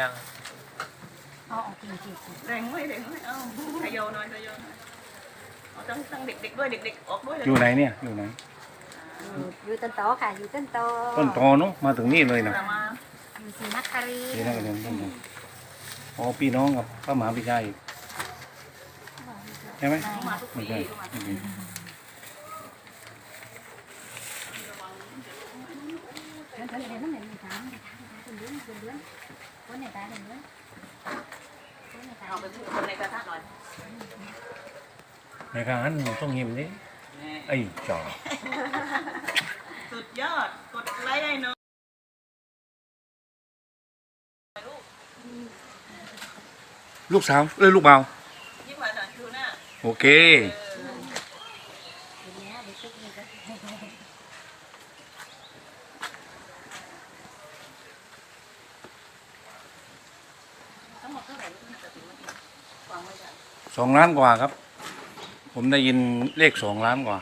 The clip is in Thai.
ยังเอาออกจริงจริงแรงไม่แรงไม่เอาขยโยหน่อยขยโยหน่อยเอาตั้งตั้งเด็กๆด้วยเด็กๆออกด้วยเลยอยู่ไหนเนี่ย อยู่ไหน อยู่ต้นโตอค่ะ อยู่ต้นโตต้นตอเนาะมาถึงนี่เลยนะแต่มาอยู่ศรีนครินทนี่ร์นะเรียนต้นตออ๋อพี่น้องกับพระมหาวิชัยใช่ไหมมาทุกไม่ปีใช่ก็มาไม่ใช่เดี๋ยวเดี๋ยวเดี๋ยวน้ำเหม็น มีถามมีถามมีถามเป็นเดือนเดือนคนไหนตาเป็นเดือนคนไหนตาเอาไปพูดคนในกระทะหน่อยในการนั้นต้องยิ้มนี่ไอ้จ่อสุดยอด กดไลค์ได้เนาะลูกสาวเอ้ยลูกเบอยดูหน้าโอเค ทีเนี้ยเดี๋ยวชุบนี่ก็ ทั้งหมด เท่าไหร่ลูกน่าจะถึงวันนี้วางไว้สองล้านกว่าครับ ผมได้ยินเลขสองล้านกว่า